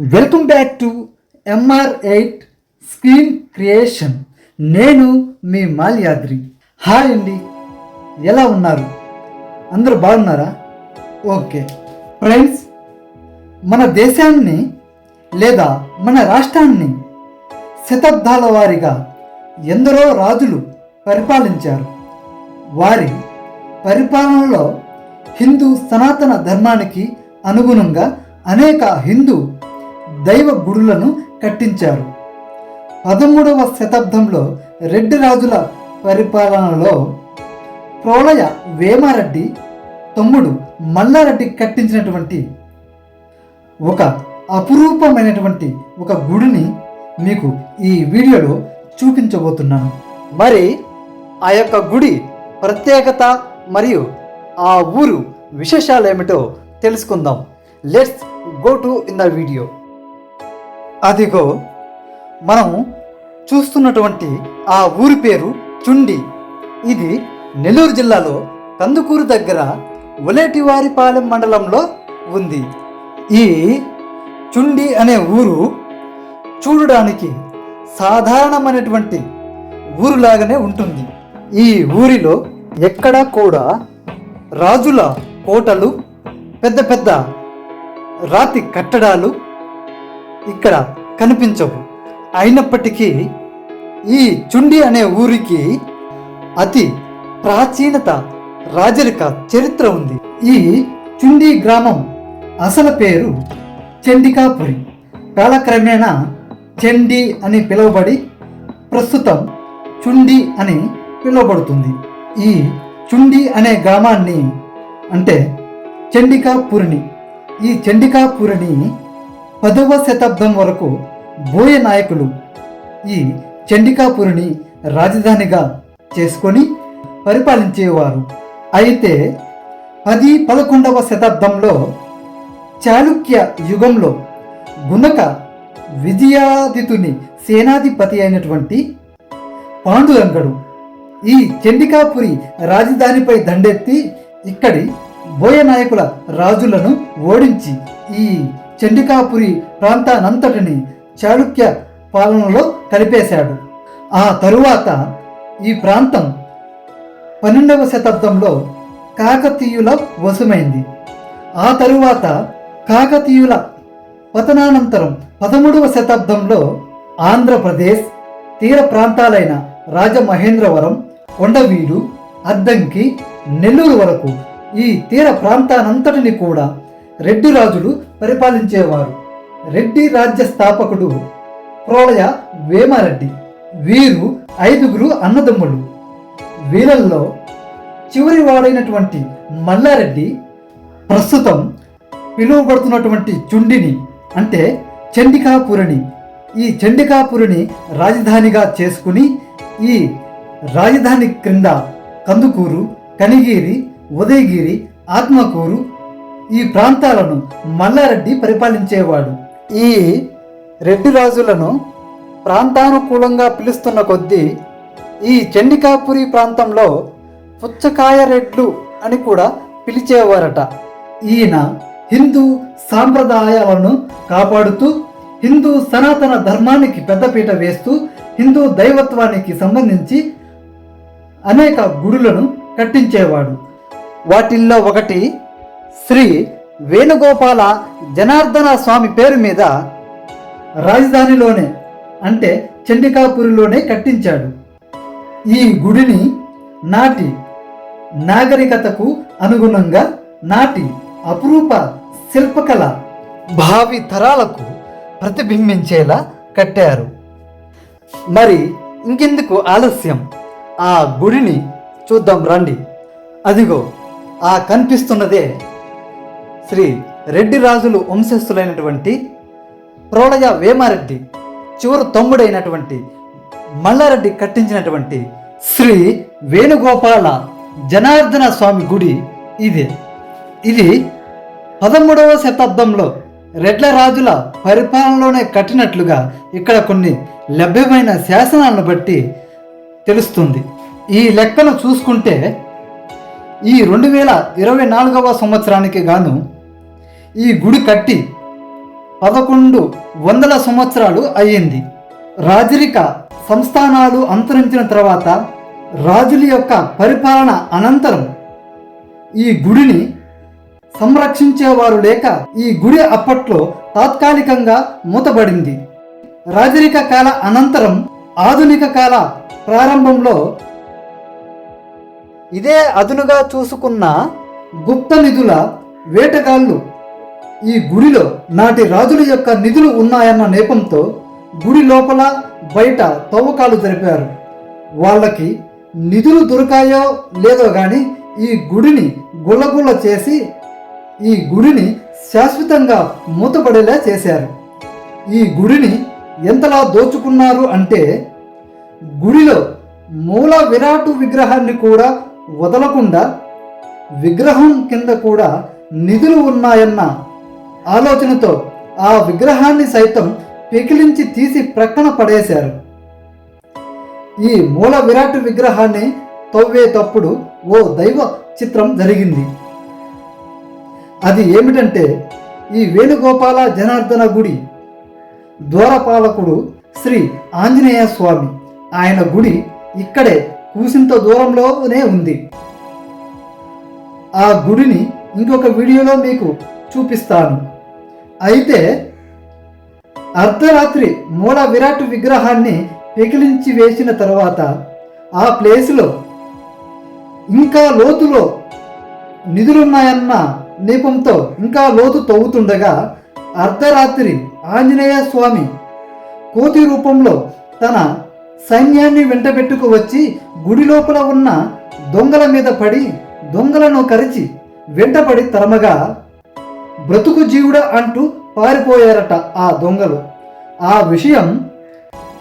Welcome back to MR eight screen creation. నేను మీ Malyadri. Hi అండి. ఎలా ఉన్నారు? అందరూ బాగున్నారా? ఓకే. ఫ్రెండ్స్ మన దేశాన్ని లేదా మన రాష్ట్రాన్ని శతాబ్దాల వారీగా ఎందరో రాజులు పరిపాలించారు. వారి పరిపాలనలో హిందూ సనాతన ధర్మానికి అనుగుణంగా అనేక హిందూ దైవ గుడులను కట్టించారు. పదమూడవ శతాబ్దంలో రెడ్డి రాజుల పరిపాలనలో ప్రోళయ వేమారెడ్డి తమ్ముడు మల్లారెడ్డి కట్టించినటువంటి ఒక అపురూపమైనటువంటి ఒక గుడిని మీకు ఈ వీడియోలో చూపించబోతున్నాను. మరి ఆ యొక్క గుడి ప్రత్యేకత మరియు ఆ ఊరు విశేషాలు ఏమిటో తెలుసుకుందాం. Let's go to in the video అదిగో మనం చూస్తున్నటువంటి ఆ ఊరి పేరు చుండి. ఇది నెల్లూరు జిల్లాలో కందుకూరు దగ్గర ఒలేటివారిపాలెం మండలంలో ఉంది. ఈ చుండి అనే ఊరు చూడడానికి సాధారణమైనటువంటి ఊరులాగానే ఉంటుంది. ఈ ఊరిలో ఎక్కడా కూడా రాజుల కోటలు పెద్ద పెద్ద రాతి కట్టడాలు ఇక్కడ కనిపించవు. అయినప్పటికీ ఈ చుండి అనే ఊరికి అతి ప్రాచీనత రాజరిక చరిత్ర ఉంది. ఈ చుండి గ్రామం అసలు పేరు చండికాపురి. కాలక్రమేణా చండి అని పిలువబడి ప్రస్తుతం చుండి అని పిలువబడుతుంది. ఈ చుండి అనే గ్రామాన్ని అంటే చండికాపురిని. ఈ చండికాపురిని పదవ శతాబ్దం వరకు బోయ నాయకులు ఈ చండికాపురిని రాజధానిగా చేసుకొని పరిపాలించేవారు. అయితే పది పదకొండవ శతాబ్దంలో చాళుక్య యుగంలో గుణక విజయాదితుని సేనాధిపతి అయినటువంటి పాండురంగడు ఈ చండికాపురి రాజధానిపై దండెత్తి ఇక్కడి బోయ నాయకుల రాజులను ఓడించి ఈ చండికాపురి ప్రాంతానంతటిని చాళుక్య పాలనలో కలిపేశాడు. ఆ తరువాత ఈ ప్రాంతం పన్నెండవ శతాబ్దంలో కాకతీయుల వశమైంది. ఆ తరువాత కాకతీయుల పతనానంతరం పదమూడవ శతాబ్దంలో ఆంధ్రప్రదేశ్ తీర ప్రాంతాలైన రాజమహేంద్రవరం కొండవీడు అద్దంకి నెల్లూరు వరకు ఈ తీర ప్రాంతానంతటిని కూడా రెడ్డి రాజులు పరిపాలించేవారు. రెడ్డి రాజ్య స్థాపకుడు ప్రోళయ వేమారెడ్డి. వీరు ఐదుగురు అన్నదమ్ములు. వీళ్ళల్లో చివరి వాడైనటువంటి మల్లారెడ్డి ప్రస్తుతం పిలువబడుతున్నటువంటి చుండిని అంటే చండికాపురిని ఈ చండికాపురిని రాజధానిగా చేసుకుని ఈ రాజధాని క్రింద కందుకూరు కనిగిరి ఉదయగిరి ఆత్మకూరు ఈ ప్రాంతాలను మల్లారెడ్డి పరిపాలించేవాడు. ఈ రెడ్డి రాజులను ప్రాంతానుకూలంగా పిలుస్తున్న కొద్దీ ఈ చండికాపురి ప్రాంతంలో పుచ్చకాయ రెడ్లు అని కూడా పిలిచేవారట. ఈయన హిందూ సాంప్రదాయాలను కాపాడుతూ హిందూ సనాతన ధర్మానికి పెద్దపీట వేస్తూ హిందూ దైవత్వానికి సంబంధించి అనేక గుడులను కట్టించేవాడు. వాటిల్లో ఒకటి శ్రీ వేణుగోపాల జనార్దన స్వామి పేరు మీద రాజధానిలోనే అంటే చండికాపురిలోనే కట్టించాడు. ఈ గుడిని నాటి నాగరికతకు అనుగుణంగా నాటి అపురూప శిల్పకళ భావి తరాలకు ప్రతిబింబించేలా కట్టారు. మరి ఇంకెందుకు ఆలస్యం? ఆ గుడిని చూద్దాం రండి. అదిగో ఆ కనిపిస్తున్నదే శ్రీ రెడ్డి రాజులు వంశస్థులైనటువంటి ప్రోళయ వేమారెడ్డి చివరి తమ్ముడైనటువంటి మల్లారెడ్డి కట్టించినటువంటి శ్రీ వేణుగోపాల జనార్దన స్వామి గుడి ఇదే. ఇది పదమూడవ శతాబ్దంలో రెడ్ల రాజుల పరిపాలనలోనే కట్టినట్లుగా ఇక్కడ కొన్ని లభ్యమైన శాసనాలను బట్టి తెలుస్తుంది. ఈ లెక్కను చూసుకుంటే ఈ రెండు వేల ఇరవై నాలుగవ సంవత్సరానికి గాను ఈ గుడి కట్టి పదకొండు వందల సంవత్సరాలు అయ్యింది. రాజరిక సంస్థానాలు అంతరించిన తర్వాత రాజుల యొక్క పరిపాలన అనంతరం ఈ గుడిని సంరక్షించేవారు లేక ఈ గుడి అప్పట్లో తాత్కాలికంగా మూతబడింది. రాజరిక కాల అనంతరం ఆధునిక కాల ప్రారంభంలో ఇదే అదునుగా చూసుకున్న గుప్త నిధుల వేటగాళ్ళు ఈ గుడిలో నాటి రాజుల యొక్క నిధులు ఉన్నాయన్న నేపంతో గుడి లోపల బయట తవ్వకాలు జరిపారు. వాళ్ళకి నిధులు దొరికాయో లేదో కానీ ఈ గుడిని గుల్లగుల్ల చేసి ఈ గుడిని శాశ్వతంగా మూతపడేలా చేశారు. ఈ గుడిని ఎంతలా దోచుకున్నారు అంటే గుడిలో మూల విరాటు విగ్రహాన్ని కూడా వదలకుండా విగ్రహం కింద కూడా నిధులు ఉన్నాయన్న ఆలోచనతో ఆ విగ్రహాన్ని సైతం పెకిలించి తీసి ప్రక్కన పడేశారు. ఈ మూల విరాట్ విగ్రహాన్ని తవ్వేటప్పుడు ఓ దైవ చిత్రం జరిగింది. అది ఏమిటంటే ఈ వేణుగోపాల జనార్దన గుడి. ద్వారపాలకుడు శ్రీ ఆంజనేయ స్వామి. ఆయన గుడి ఇక్కడే కూసింత దూరంలోనే ఉంది. ఆ గుడిని ఇంకొక వీడియోలో మీకు చూపిస్తాను. అయితే అర్ధరాత్రి మూల విరాట్ విగ్రహాన్ని పెకిలించి వేసిన తర్వాత ఆ ప్లేస్లో ఇంకా లోతులో నిధులున్నాయన్న నేపంతో ఇంకా లోతు తవ్వుతుండగా అర్ధరాత్రి ఆంజనేయ స్వామి కోతి రూపంలో తన సైన్యాన్ని వెంటబెట్టుకు వచ్చి గుడి లోపల ఉన్న దొంగల మీద పడి దొంగలను కరిచి వెంటపడి తరమగా బ్రతుకు జీవుడ అంటూ పారిపోయారట ఆ దొంగలు. ఆ విషయం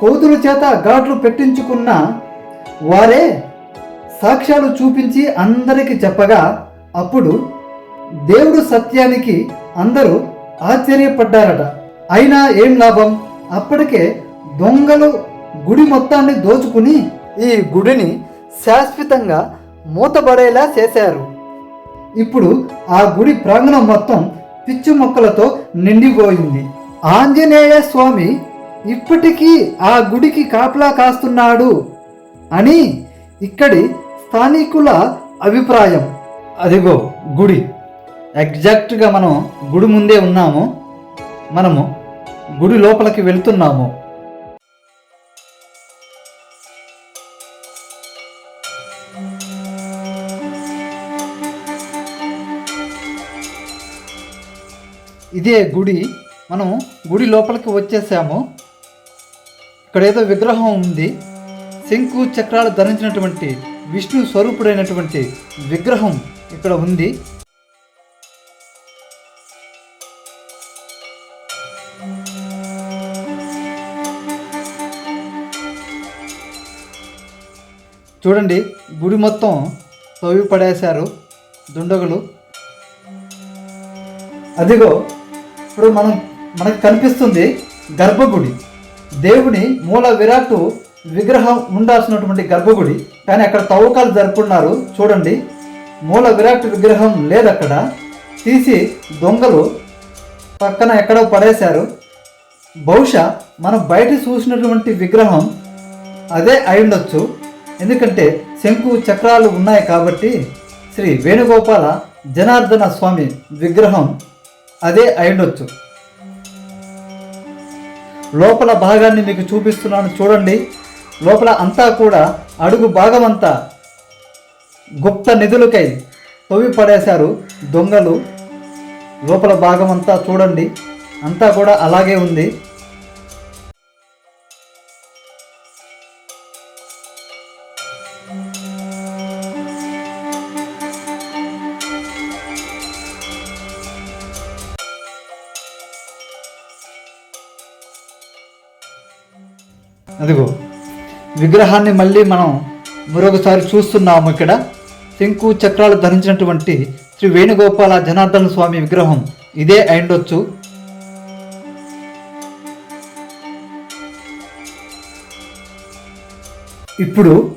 కోతుల చేత ఘాట్లు పెట్టించుకున్న వారే సాక్ష్యాలు చూపించి అందరికి చెప్పగా అప్పుడు దేవుడు సత్యానికి అందరూ ఆశ్చర్యపడ్డారట. అయినా ఏం లాభం? అప్పటికే దొంగలు గుడి మొత్తాన్ని దోచుకుని ఈ గుడిని శాశ్వతంగా మూతబడేలా చేశారు. ఇప్పుడు ఆ గుడి ప్రాంగణం మొత్తం పిచ్చి మొక్కలతో నిండిపోయింది. ఆంజనేయ స్వామి ఇప్పటికీ ఆ గుడికి కాపలా కాస్తున్నాడు అని ఇక్కడి స్థానికుల అభిప్రాయం. అదిగో గుడి. ఎగ్జాక్ట్గా మనం గుడి ముందే ఉన్నాము. మనము గుడి లోపలికి వెళ్తున్నాము. ఇదే గుడి. మనం గుడి లోపలికి వచ్చేసాము. ఇక్కడ ఏదో విగ్రహం ఉంది. శంకు చక్రాలు ధరించినటువంటి విష్ణు స్వరూపుడైనటువంటి విగ్రహం ఇక్కడ ఉంది. చూడండి గుడి మొత్తం తవ్వి పడేశారు దుండగులు. అదిగో ఇప్పుడు మనం మనకు కనిపిస్తుంది గర్భగుడి. దేవుని మూల విరాట్ విగ్రహం ఉండాల్సినటువంటి గర్భగుడి. కానీ అక్కడ తవ్వకాలు జరుపుకున్నారు. చూడండి. మూల విరాట్ విగ్రహం లేదు అక్కడ తీసి దొంగలు పక్కన ఎక్కడో పడేశారు. బహుశా మనం బయట చూసినటువంటి విగ్రహం అదే అయి ఉండొచ్చు. ఎందుకంటే శంకు చక్రాలు ఉన్నాయి కాబట్టి శ్రీ వేణుగోపాల జనార్దన స్వామి విగ్రహం అదే అయ్యుండొచ్చు. లోపల భాగాన్ని మీకు చూపిస్తున్నాను చూడండి. లోపల అంతా కూడా అడుగు భాగం అంతా గుప్త నిధులకై తొవి పడేశారు దొంగలు. లోపల భాగం అంతా చూడండి. అంతా కూడా అలాగే ఉంది. అదిగో విగ్రహాన్ని మళ్ళీ మనం మరొకసారి చూస్తున్నాము ఇక్కడ. శంకు చక్రాలు ధరించినటువంటి శ్రీ వేణుగోపాల జనార్దన స్వామి విగ్రహం ఇదే అయిండొచ్చు. ఇప్పుడు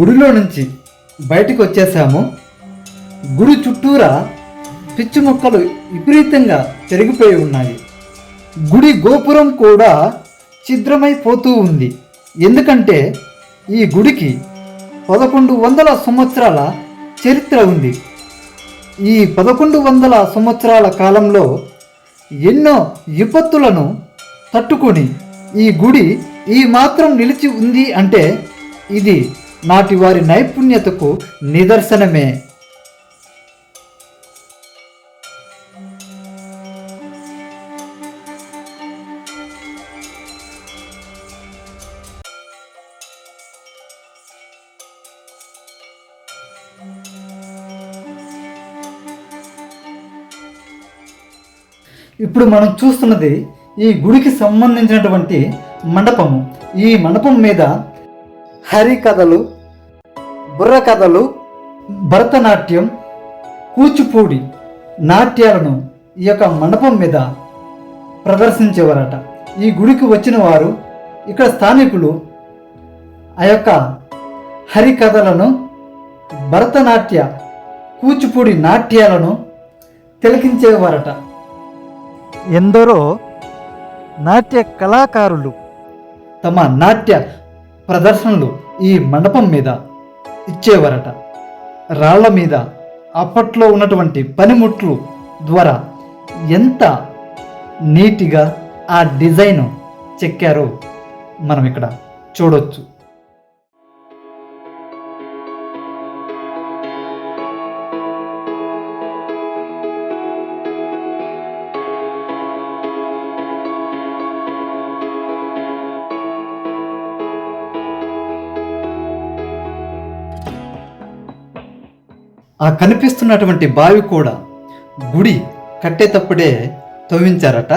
గుడిలో నుంచి బయటికి వచ్చేసాము. గుడి చుట్టూరా పిచ్చి మొక్కలు విపరీతంగా చెరిగిపోయి ఉన్నాయి. గుడి గోపురం కూడా ఛిద్రమైపోతూ ఉంది. ఎందుకంటే ఈ గుడికి పదకొండు వందల సంవత్సరాల చరిత్ర ఉంది. ఈ పదకొండు వందల సంవత్సరాల కాలంలో ఎన్నో విపత్తులను తట్టుకొని ఈ గుడి ఈ మాత్రం నిలిచి ఉంది అంటే ఇది నాటి వారి నైపుణ్యతకు నిదర్శనమే. ఇప్పుడు మనం చూస్తున్నది ఈ గుడికి సంబంధించినటువంటి మండపము. ఈ మండపం మీద హరికథలు బుర్ర కథలు భరతనాట్యం కూచిపూడి నాట్యాలను ఈ యొక్క మండపం మీద ప్రదర్శించేవారట. ఈ గుడికి వచ్చిన వారు ఇక్కడ స్థానికులు ఆ యొక్క హరికథలను భరతనాట్య కూచిపూడి నాట్యాలను తిలకించేవారట. ఎందరో నాట్య కళాకారులు తమ నాట్య ప్రదర్శనలు ఈ మండపం మీద ఇచ్చేవారట. రాళ్ళ మీద అప్పట్లో ఉన్నటువంటి పనిముట్లు ద్వారా ఎంత నీట్గా ఆ డిజైన్ చెక్కారో మనం ఇక్కడ చూడొచ్చు. ఆ కనిపిస్తున్నటువంటి బావి కూడా గుడి కట్టేటప్పుడే తవ్వించారట.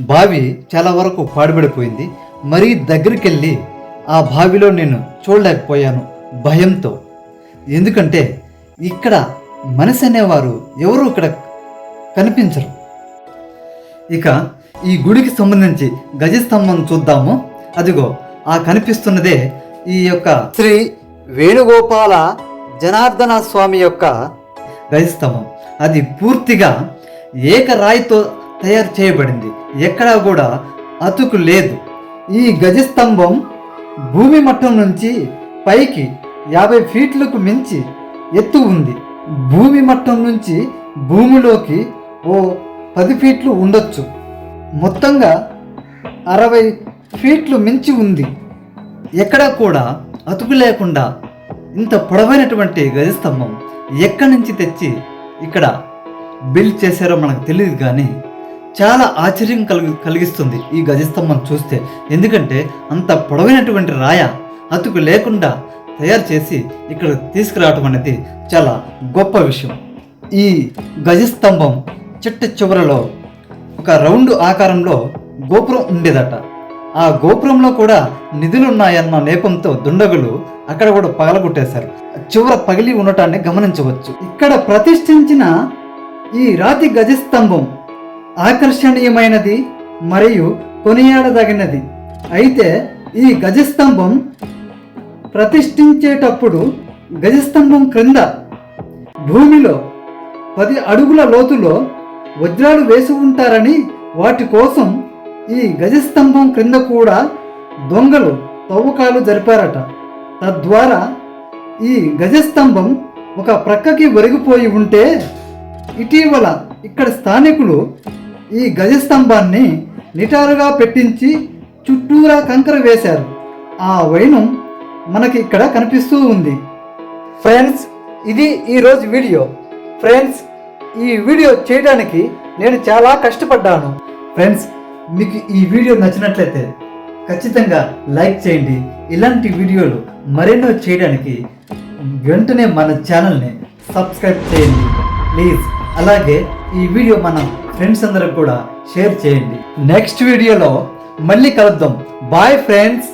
బావి చాలా వరకు పాడుబడిపోయింది. మరీ దగ్గరికి వెళ్ళి ఆ బావిలో నేను చూడలేకపోయాను భయంతో. ఎందుకంటే ఇక్కడ మనిషి అనేవారు ఎవరు ఇక్కడ కనిపించరు. ఇక ఈ గుడికి సంబంధించి గజస్తంభం చూద్దాము. అదిగో ఆ కనిపిస్తున్నదే ఈ యొక్క శ్రీ వేణుగోపాల జనార్దన స్వామి యొక్క గజస్తంభం అది పూర్తిగా ఏకరాయితో తయారు చేయబడింది. ఎక్కడా కూడా అతుకు లేదు. ఈ గజస్తంభం భూమి మట్టం నుంచి పైకి యాభై ఫీట్లకు మించి ఎత్తు ఉంది. భూమి మట్టం నుంచి భూమిలోకి ఓ పది ఫీట్లు ఉండొచ్చు. మొత్తంగా అరవై ఫీట్లు మించి ఉంది. ఎక్కడా కూడా అతుకు లేకుండా ఇంత పొడవైనటువంటి గజస్తంభం ఎక్కడి నుంచి తెచ్చి ఇక్కడ బిల్డ్ చేశారో మనకు తెలియదు కానీ చాలా ఆశ్చర్యం కలిగి కలిగిస్తుంది ఈ గజస్తంభం చూస్తే. ఎందుకంటే అంత పొడవైనటువంటి రాయ అతుకు లేకుండా తయారు చేసి ఇక్కడ తీసుకురావటం అనేది చాలా గొప్ప విషయం. ఈ గజస్తంభం చిట్ట చివరలో ఒక రౌండ్ ఆకారంలో గోపురం ఉండేదట. ఆ గోపురంలో కూడా నిధులున్నాయన్న నేపంతో దుండగులు అక్కడ కూడా పగలగొట్టేశారు. చివర పగిలి ఉండటాన్ని గమనించవచ్చు. ఇక్కడ ప్రతిష్ఠించిన ఈ రాతి గజస్తంభం ఆకర్షణీయమైనది మరియు కొనియాడదగినది. అయితే ఈ గజస్తంభం ప్రతిష్ఠించేటప్పుడు గజస్తంభం క్రింద భూమిలో పది అడుగుల లోతులో వజ్రాలు వేసి ఉంటారని వాటి కోసం ఈ గజస్తంభం క్రింద కూడా దొంగలు తవ్వకాలు జరిపారట. తద్వారా ఈ గజస్తంభం ఒక ప్రక్కకి ఒరిగిపోయి ఉంటే ఇటీవల ఇక్కడ స్థానికులు ఈ గజస్తంభాన్ని నిటారుగా పెట్టించి చుట్టూరా కంకర వేశారు. ఆ వైనం మనకి ఇక్కడ కనిపిస్తూ ఉంది. ఫ్రెండ్స్ ఇది ఈరోజు వీడియో. ఫ్రెండ్స్ ఈ వీడియో చేయడానికి నేను చాలా కష్టపడ్డాను. ఫ్రెండ్స్ మీకు ఈ వీడియో నచ్చినట్లయితే ఖచ్చితంగా లైక్ చేయండి. ఇలాంటి వీడియోలు మరెన్నో చేయడానికి వెంటనే మన ఛానల్ని సబ్స్క్రైబ్ చేయండి. ప్లీజ్. అలాగే ఈ వీడియో మన ఫ్రెండ్స్ అందరికి కూడా షేర్ చేయండి. నెక్స్ట్ వీడియోలో మళ్ళీ కలుద్దాం. Bye friends.